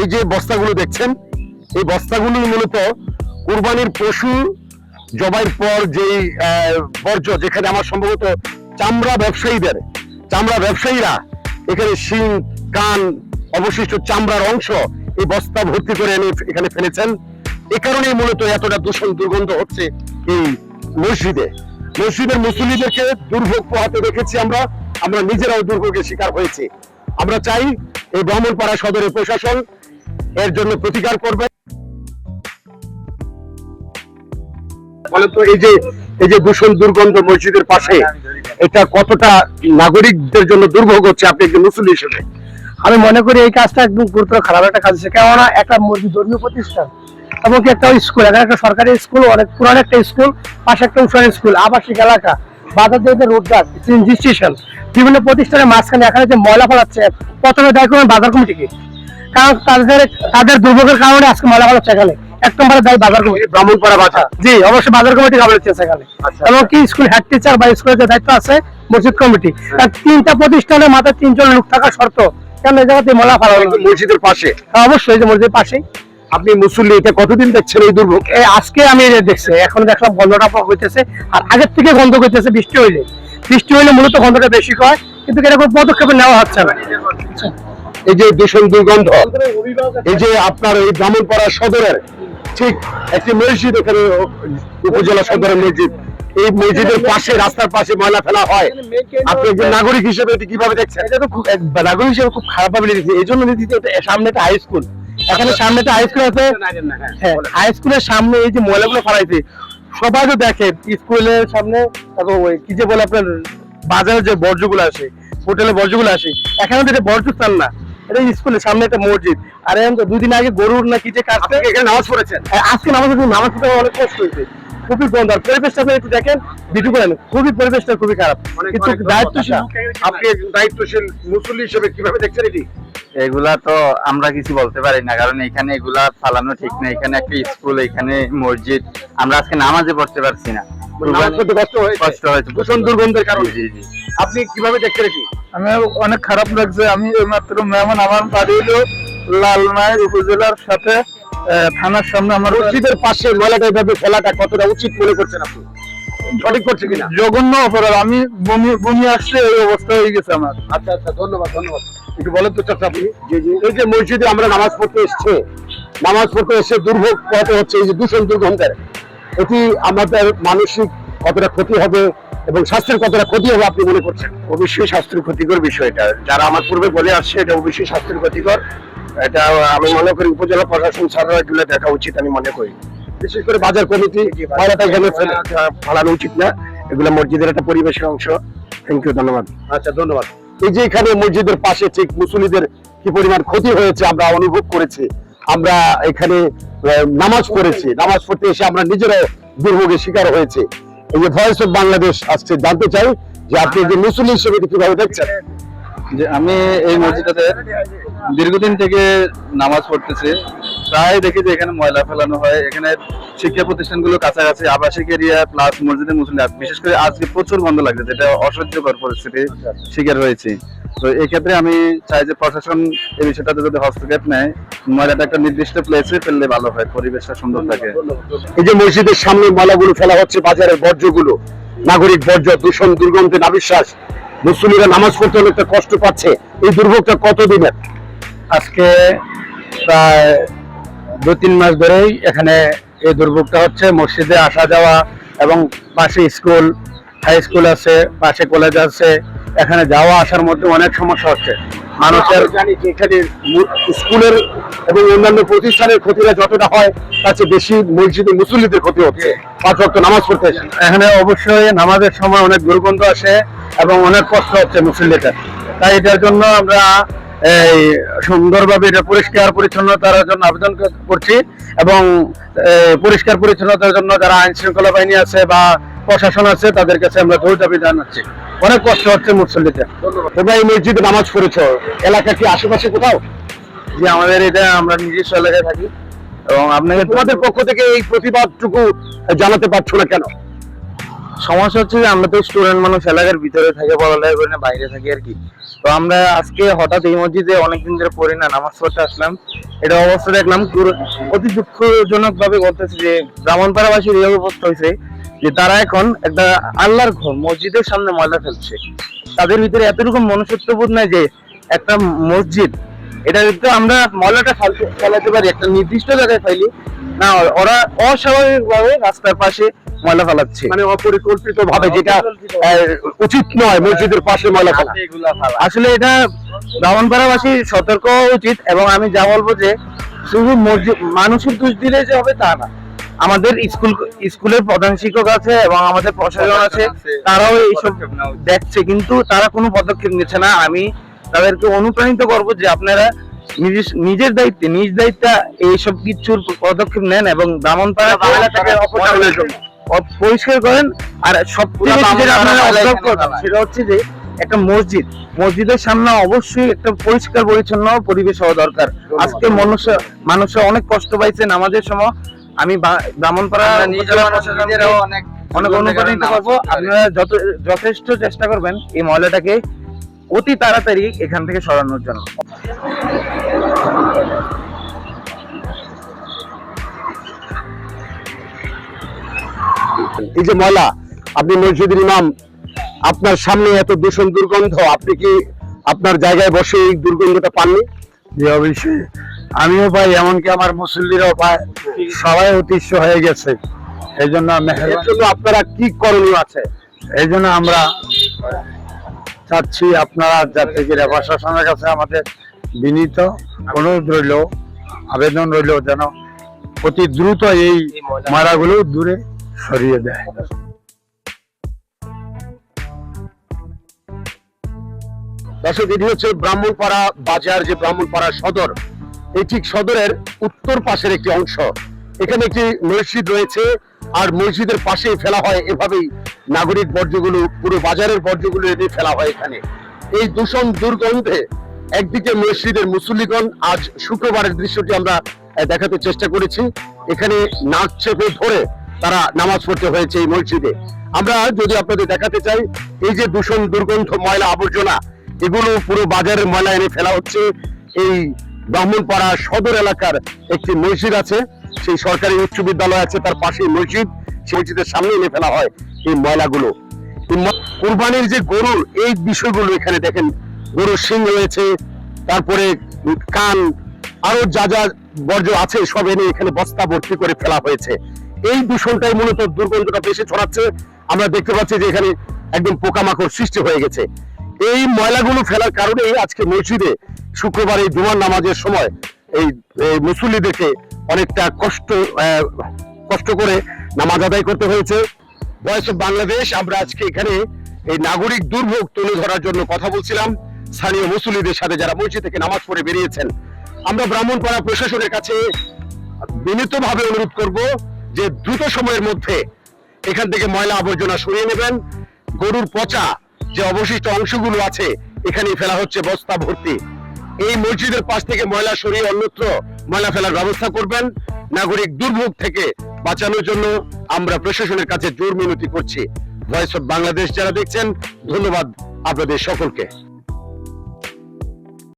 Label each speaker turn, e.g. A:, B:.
A: এই যে বস্তাগুলো দেখছেন, এই বস্তাগুলো মূলত কুরবানির পশু জবাইয়ের পর যেই বর্জ্য, যেখানে আমার সম্ভবত চামড়া ব্যবসায়ীদের, চামড়া ব্যবসায়ীরা, এখানে শিং, কান, অবশিষ্ট চামড়ার অংশ এই বস্তা ভর্তি করে এনে এখানে ফেলেছেন। এ কারণেই মূলত এতটা দূষণ দুর্গন্ধ হচ্ছে এই মসজিদে। মসজিদের মুসলিমদেরকে দুর্ভোগ পোহাতে দেখেছি আমরা আমরা নিজেরাও দুর্ভোগের শিকার হয়েছি। আমরা চাই এই ব্রাহ্মণপাড়া সদরের প্রশাসন এর জন্য প্রতিকার করবে। বলেন তো এই যে এই যে দূষণ দুর্গন্ধ মসজিদের পাশে, এটা কতটা নাগরিকদের জন্য দুর্ভোগ হচ্ছে আপনি একজন মুসলিম হিসেবে।
B: আমি মনে করি এই কাজটা একদম গুরুতর খারাপ একটা কাজ কেননা একটা মসজিদ ধর্মীয় প্রতিষ্ঠান এবং কি একটা স্কুল, এখানে একটা সরকারি স্কুল, অনেক পুরানো একটা স্কুল, পাশে একটা স্কুল, আবাসিক এলাকা, বাজার দিয়ে বিভিন্ন প্রতিষ্ঠানের মাঝখানে এখানে যে ময়লা ফেলাচ্ছে, প্রথমে দায়ী করবেন বাজার কমিটিকে। কারণ তাদের তাদের দুর্ভোগের কারণে আজকে এখানে এক নম্বরে দায়ী বাজার কমিটি।
A: ব্রাহ্মণপাড়া বাজার?
B: জি অবশ্যই বাজার কমিটি এখানে
A: আচ্ছা।
B: এবং কি স্কুল হেড টিচার বা স্কুলের যে দায়িত্ব আছে মসজিদ কমিটি। তার তিনটা তিনজন লোক থাকা শর্ত। কেন এই জায়গাতে ময়লা ফেলা?
A: মসজিদের পাশে?
B: হ্যাঁ, অবশ্যই যে মসজিদের পাশেই।
A: আপনি মুসল্লি এটা কতদিন দেখছেন এই দুর্ভোগ?
B: আজকে আমি এটা দেখছি এখন দেখলাম গন্ধটা হইতেছে। আর আগের থেকে গন্ধ করতেছে বৃষ্টি হইলে। বৃষ্টি হইলে মূলত গন্ধটা বেশি হয় কিন্তু এটা কোনো পদক্ষেপ নেওয়া হচ্ছে না।
A: এই যে দূষণ দুর্গন্ধ এই যে আপনার এই ব্রাহ্মণপাড়া সদরের ঠিক একটি মসজিদ এখানে উপজেলা সদরের মসজিদ এই মসজিদের পাশে রাস্তার পাশে ময়লা ফেলা হয়। আপনি একজন নাগরিক হিসেবে এটি কীভাবে দেখছেন?
B: এটা তো খুব নাগরিক হিসেবে খুব খারাপ ভাবে লেগেছে এই জন্য দিদি সামনে একটা হাই স্কুল এখানে সামনে একটা হাই স্কুল আছে। হ্যাঁ হাই স্কুলের সামনে এই যে ময়লাগুলো ফেলাইছে সবাই তো দেখে স্কুলের সামনে তারপর ওই কি যে বলে আপনার বাজারের যে বর্জ্যগুলো আসে হোটেলে বর্জ্যগুলো আসে এখানে তো এটা বর্জ্য স্থান না। এটা স্কুলের সামনে একটা মসজিদ। আর এখন তো দুদিন আগে গরুর না কি যে
A: এখানে নামাজ পড়েছেন?
B: হ্যাঁ, আজকে নামাজ নামাজ পড়তে অনেক কষ্ট হয়েছে। খুবই গন্ধ। আর পরিবেশটা আপনি একটু দেখেন ভিডিও করেন খুবই পরিবেশটা খুবই খারাপ। কিন্তু দায়িত্বশীল।
A: আপনি দায়িত্বশীল মুসল্লি হিসেবে কীভাবে দেখছেন এটি?
C: এগুলা তো আমরা কিছু বলতে পারি না কারণ এখানে এগুলা চালানো ঠিক না। এখানে একটা স্কুল এখানে মসজিদ। আমরা আজকে নামাজে পড়তে পারছি না। জি
A: আপনি কীভাবে এটি
D: আমি অনেক খারাপ লাগছে। আমি এইমাত্র মেহমান আমার বাড়ি হলো লালমাই উপজেলার সাথে থানার সামনে আমার।
A: মসজিদের পাশে ময়লাটা এভাবে ফেলাটা কতটা উচিত মনে করছেন আপনি? সঠিক করছে কিনা?
D: জঘন্য অপরাধ। আমি বমি বমি আসছে এই অবস্থা হয়ে গেছে আমার।
A: আচ্ছা আচ্ছা ধন্যবাদ ধন্যবাদ। একটু বলেন তো চাচা আপনি। এই যে মসজিদে আমরা নামাজ পড়তে এসছে নামাজ পড়তে এসে দুর্ভোগ কত হচ্ছে এই যে দূষণ দুর্গন্ধের। এটি আমাদের মানসিক কতটা ক্ষতি হবে এবং স্বাস্থ্যের কতটা ক্ষতি হবে আপনি মনে করছেন? অবশ্যই স্বাস্থ্যের ক্ষতিকর বিষয়টা। যারা আমার পূর্বে বলে আসছে এটা অবশ্যই স্বাস্থ্যের ক্ষতিকর। এটা আমি মনে করি উপজেলা প্রশাসন ছাড়া এগুলো দেখা উচিত আমি মনে করি। বিশেষ করে বাজার কমিটি ময়লাটা এখানে ফালানো উচিত না। এগুলো মসজিদের একটা পরিবেশের অংশ। থ্যাংক ইউ ধন্যবাদ। আচ্ছা ধন্যবাদ। এই যে এখানে মসজিদের পাশে ঠিক মুসলিদের কি পরিমাণ ক্ষতি হয়েছে আমরা অনুভব করেছি আমরা এখানে নামাজ পড়েছি। নামাজ পড়তে এসে আমরা নিজেরা দুর্ভোগের শিকার হয়েছে। এই যে ভয়েস অফ বাংলাদেশ আসছে, জানতে চাই যে আপনি যে মুসলিম হিসেবে কীভাবে দেখছেন?
D: যে আমি এই মসজিদটাতে দীর্ঘদিন থেকে নামাজ পড়তেছি। প্রায় দেখি যে এখানে ময়লা ফেলানো হয়, এখানে শিক্ষা প্রতিষ্ঠানগুলো কাছাকাছি, আবাসিক এরিয়া প্লাস মসজিদের মুসলিম বিশেষ করে আজকে প্রচুর বন্ধ লাগছে, যেটা অসহ্যকর পরিস্থিতি শিকার হয়েছি। তো এই ক্ষেত্রে আমি চাই যে প্রশাসন এই বিষয়টাতে যদি হস্তক্ষেপ নেয়, ময়লাটা একটা নির্দিষ্ট প্লেসে ফেললে ভালো হয়, পরিবেশটা সুন্দর থাকে।
A: এই যে মসজিদের সামনে ময়লাগুলো ফেলা হচ্ছে, বাজারের বর্জ্যগুলো, নাগরিক বর্জ্য, দূষণ দুর্গন্ধে নাবিশ্বাস মুসলিমরা নামাজ পড়তে অনেকটা কষ্ট পাচ্ছে। এই দুর্ভোগটা কতদিনের?
B: আজকে প্রায় দু তিন মাস ধরেই এখানে এই দুর্ভোগটা হচ্ছে। মসজিদে আসা যাওয়া এবং পাশে স্কুল হাই স্কুল আছে পাশে কলেজ আছে। এখানে যাওয়া আসার মধ্যে অনেক সমস্যা হচ্ছে। মানুষের
A: জানি যে এখানে স্কুলের এবং অন্যান্য প্রতিষ্ঠানের ক্ষতিটা যতটা হয় তার চেয়ে বেশি মসজিদে মুসল্লিদের ক্ষতি হচ্ছে। পাঁচ ওয়াক্ত নামাজ পড়তে
B: এখানে অবশ্যই নামাজের সময় অনেক দুর্গন্ধ আসে এবং অনেক কষ্ট হচ্ছে মুসল্লিদের। তাই এটার জন্য আমরা এই সুন্দরভাবে এটা পরিষ্কার পরিচ্ছন্নতার জন্য আবেদন করছি এবং পরিষ্কার পরিচ্ছন্নতার জন্য যারা আইন শৃঙ্খলা বাহিনী আছে বা প্রশাসন আছে তাদের কাছে আমরা জোর দাবি জানাচ্ছি অনেক কষ্ট হচ্ছে মুসল্লিদের।
A: তোমরা এই মসজিদে নামাজ পড়েছো। এলাকা কি আশেপাশে কোথাও?
B: যে আমাদের এটা আমরা নিজস্ব এলাকায় থাকি। এবং আপনাকে
A: তোমাদের পক্ষ থেকে এই প্রতিবাদটুকু জানাতে পারছ না কেন?
B: সমস্যা হচ্ছে যে আমরা তো স্টুডেন্ট মানুষ, এলাকার ভিতরে থাকে, পড়ালেখা করি না, বাইরে থাকি আর কি। তো আমরা আজকে হঠাৎ এই মসজিদে অনেকদিন ধরে পড়ি না, নামাজ পড়তে আসলাম।
C: এটা অবস্থা দেখলাম অতি দুঃখজনক ভাবে বলতেছে যে ব্রাহ্মণপাড়াবাসীর এই অবস্থা হয়েছে যে তারা এখন একটা আল্লাহর ঘর, মসজিদের সামনে ময়লা ফেলছে। তাদের ভিতরে এতটুকু মনুষ্যত্ববোধ নাই যে একটা মসজিদ এটা তো আমরা ময়লাটা ফেলাতে পারি, একটা নির্দিষ্ট জায়গায় ফেলি না ওরা অস্বাভাবিক ভাবে রাস্তার পাশে ময়লা ফেলাচ্ছে।
A: মানে অপরিকল্পিত ভাবে যেটা উচিত নয় মসজিদের পাশে ময়লা ফেলা।
C: আসলে এটা ব্রাহ্মণপাড়াবাসী সতর্ক হওয়া উচিত এবং আমি যা বলব যে শুধু মসজিদ মানুষের দোষ দিলে যে হবে তা না। আমাদের স্কুল স্কুলের প্রধান শিক্ষক আছে এবং আমাদের প্রশাসন আছে তারাও এইসব দেখছে কিন্তু তারা কোনো পদক্ষেপ নিচ্ছে না। আমি তাদেরকে অনুপ্রাণিত করব যে আপনারা নিজের দায়িত্বে নিজ দায়িত্বে এইসব কিছুর পদক্ষেপ নেন এবং অপসারণের পরিষ্কার করেন। আর সবথেকে যেটা আপনারা observe করবেন সেটা হচ্ছে যে একটা মসজিদ। মসজিদের সামনে অবশ্যই একটা পরিষ্কার পরিচ্ছন্ন পরিবেশ হওয়া দরকার। আজকে মানুষ মানুষ অনেক কষ্ট পাইছে নামাজের সময়। আমি ব্রাহ্মণপাড়া
D: অনেক
C: অনেক অনুপ্রাণিত করব। আপনারা যত যথেষ্ট চেষ্টা করবেন এই ময়লাটাকে অতি তাড়াতাড়ি এখান থেকে সরানোর জন্য।
A: এই যে ময়লা আপনি মসজিদের ইমাম আপনার সামনে এত দূষণ দুর্গন্ধ আপনি কি আপনার জায়গায় বসে এই দুর্গন্ধটা পাননি?
E: যে অবশ্যই। আমিও পাই এমনকি আমার মুসল্লিরাও পায়। সবাই অতিষ্ঠ হয়ে গেছে। এই জন্য
A: আপনারা কি করণীয় আছে?
E: এই জন্য আমরা চাচ্ছি আপনারা যাতে করে প্রশাসনের কাছে আমাদের বিনীত অনুরোধ রইল, আবেদন রইল যেন অতি দ্রুত এই মারাগুলো দূরে সরিয়ে দেয়।
A: দর্শক, এটি হচ্ছে ব্রাহ্মণপাড়া বাজার, যে ব্রাহ্মণপাড়া সদর। এই ঠিক সদরের উত্তর পাশের একটি অংশ। এখানে একটি মসজিদ রয়েছে, আর মসজিদের পাশেই ফেলা হয় এভাবেই নাগরিক বর্জ্যগুলো, পুরো বাজারের বর্জ্যগুলো এনে ফেলা হয় এখানে। এই দূষণ দুর্গন্ধে একদিকে মসজিদের মুসল্লিগণ আজ শুক্রবারের দৃশ্যটি আমরা দেখাতে চেষ্টা করেছি। এখানে নাক চেপে ধরে তারা নামাজ পড়তে হয়েছে এই মসজিদে। আমরা যদি আপনাদের দেখাতে চাই, এই যে দূষণ দুর্গন্ধ ময়লা আবর্জনা, এগুলো পুরো বাজারের ময়লা এনে ফেলা হচ্ছে। এই ব্রাহ্মণপাড়া সদর এলাকার একটি মসজিদ আছে, সেই সরকারি উচ্চ বিদ্যালয় আছে, তার পাশে মসজিদ, সেই মসজিদের সামনে এনে ফেলা হয়। এই ময়লাগুলো। ম- যে গরুর এই বিষয়গুলো এখানে দেখেন, গরুর শিং রয়েছে, তারপরে কান, আরও যা যা বর্জ্য আছে সব এনে এখানে বস্তা ভর্তি করে ফেলা হয়েছে। এই দূষণটাই মূলত দুর্গন্ধটা বেশি ছড়াচ্ছে। আমরা দেখতে পাচ্ছি যে এখানে একদম পোকামাকড় সৃষ্টি হয়ে গেছে। এই ময়লাগুলো ফেলার কারণে আজকে মসজিদে শুক্রবার এই জুমার নামাজের সময় এই মুসল্লিদেরকে অনেকটা কষ্ট কষ্ট করে নামাজ আদায় করতে হয়েছে। ভয়েস অফ বাংলাদেশ আমরা আজকে এখানে এই নাগরিক দুর্ভোগ তুলে ধরার জন্য কথা বলছিলাম। স্থানীয় মুসল্লিদের সাথে যারা মসজিদ থেকে নামাজ পড়ে বেরিয়েছেন। আমরা ব্রাহ্মণপাড়া প্রশাসনের কাছে বিনীতভাবে অনুরোধ করব যে দ্রুত সময়ের মধ্যে এখান থেকে ময়লা আবর্জনা সরিয়ে নেবেন। গরুর পচা যে অবশিষ্ট অংশগুলো আছে এখানে ফেলা হচ্ছে, বস্তা ভর্তি। এই মসজিদের পাশ থেকে ময়লা সরিয়ে অন্যত্র ময়লা ফেলার ব্যবস্থা করবেন। নাগরিক দুর্ভোগ থেকে বাঁচানোর জন্য আমরা প্রশাসনের কাছে জোর মিনতি করছি। ভয়েস অফ বাংলাদেশ যারা দেখছেন, ধন্যবাদ আপনাদের সকলকে।